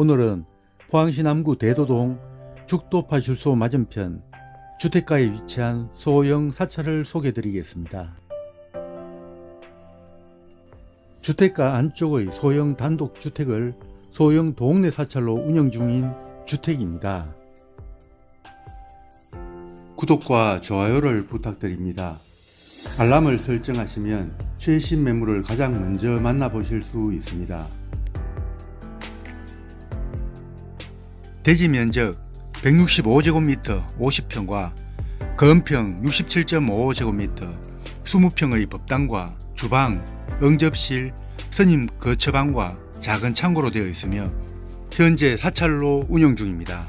오늘은 포항시 남구 대도동 죽도파출소 맞은편 주택가에 위치한 소형 사찰을 소개드리겠습니다. 주택가 안쪽의 소형 단독주택을 소형 동네 사찰로 운영 중인 주택입니다. 구독과 좋아요를 부탁드립니다. 알람을 설정하시면 최신 매물을 가장 먼저 만나보실 수 있습니다. 대지 면적 165제곱미터 50평과 건평 67.5제곱미터 20평의 법당과 주방, 응접실, 스님 거처방과 작은 창고로 되어 있으며 현재 사찰로 운영 중입니다.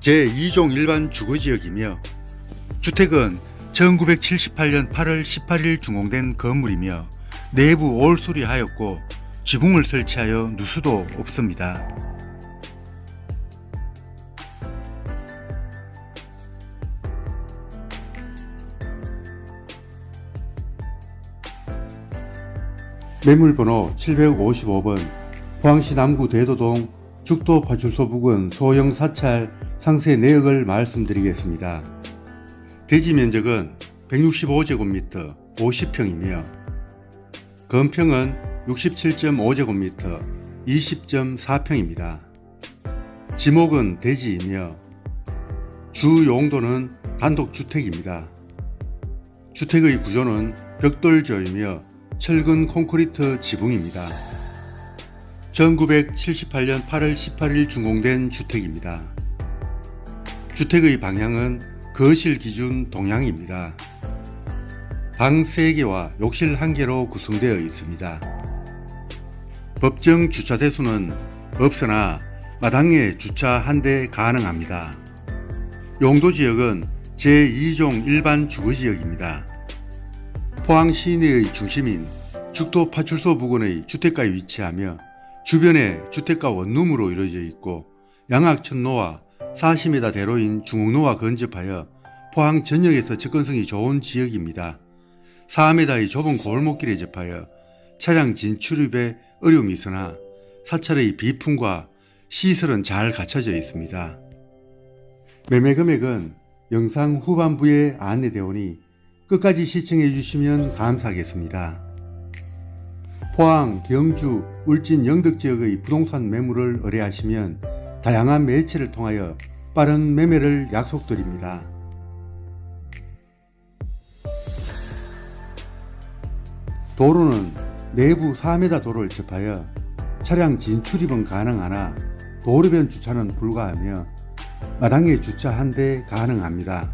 제2종 일반 주거지역이며 주택은 1978년 8월 18일 준공된 건물이며 내부 올 수리하였고 지붕을 설치하여 누수도 없습니다. 매물번호 755번 포항시 남구 대도동 죽도파출소 부근 소형 사찰 상세 내역을 말씀드리겠습니다. 대지 면적은 165제곱미터 50평이며 건평은 67.5제곱미터 20.4평입니다. 지목은 대지이며 주 용도는 단독주택입니다. 주택의 구조는 벽돌조이며 철근 콘크리트 지붕입니다. 1978년 8월 18일 준공된 주택입니다. 주택의 방향은 거실 기준 동향입니다. 방 3개와 욕실 1개로 구성되어 있습니다. 법정 주차 대수는 없으나 마당에 주차 한 대 가능합니다. 용도 지역은 제2종 일반 주거지역입니다. 포항 시내의 중심인 죽도 파출소 부근의 주택가에 위치하며 주변에 주택가 원룸으로 이루어져 있고 양악천로와 40m 대로인 중흥로와 근접하여 포항 전역에서 접근성이 좋은 지역입니다. 4m의 좁은 골목길에 접하여 차량 진출입에 어려움이 있으나 사찰의 비품과 시설은 잘 갖춰져 있습니다. 매매 금액은 영상 후반부에 안내되어 오니 끝까지 시청해 주시면 감사하겠습니다. 포항, 경주, 울진, 영덕 지역의 부동산 매물을 의뢰하시면 다양한 매체를 통하여 빠른 매매를 약속드립니다. 도로는 내부 4m 도로를 접하여 차량 진출입은 가능하나 도로변 주차는 불가하며 마당에 주차 한 대 가능합니다.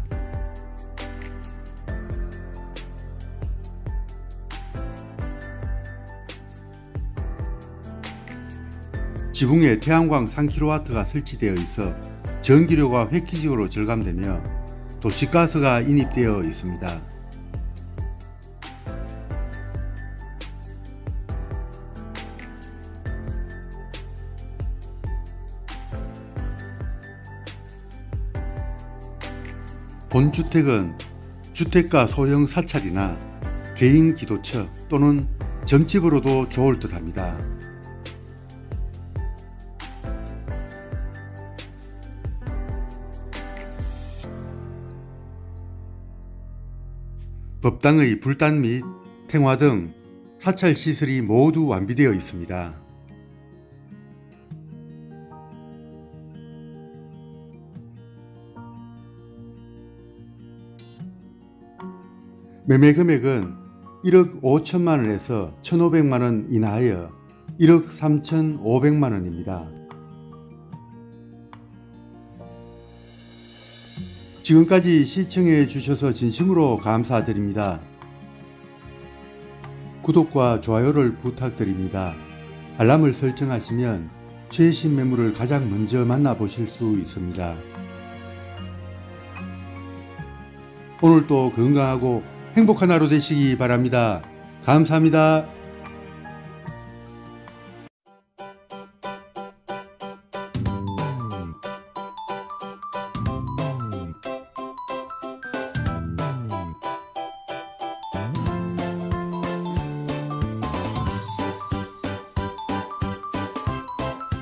지붕에 태양광 3kW가 설치되어 있어 전기료가 획기적으로 절감되며 도시가스가 인입되어 있습니다. 본주택은 주택가 소형 사찰이나 개인 기도처 또는 점집으로도 좋을 듯 합니다. 법당의 불단 및 탱화 등 사찰 시설이 모두 완비되어 있습니다. 매매 금액은 1억 5천만 원에서 1,500만 원 이하여 1억 3,500만 원입니다. 지금까지 시청해 주셔서 진심으로 감사드립니다. 구독과 좋아요를 부탁드립니다. 알람을 설정하시면 최신 매물을 가장 먼저 만나보실 수 있습니다. 오늘도 건강하고 행복한 하루 되시기 바랍니다. 감사합니다.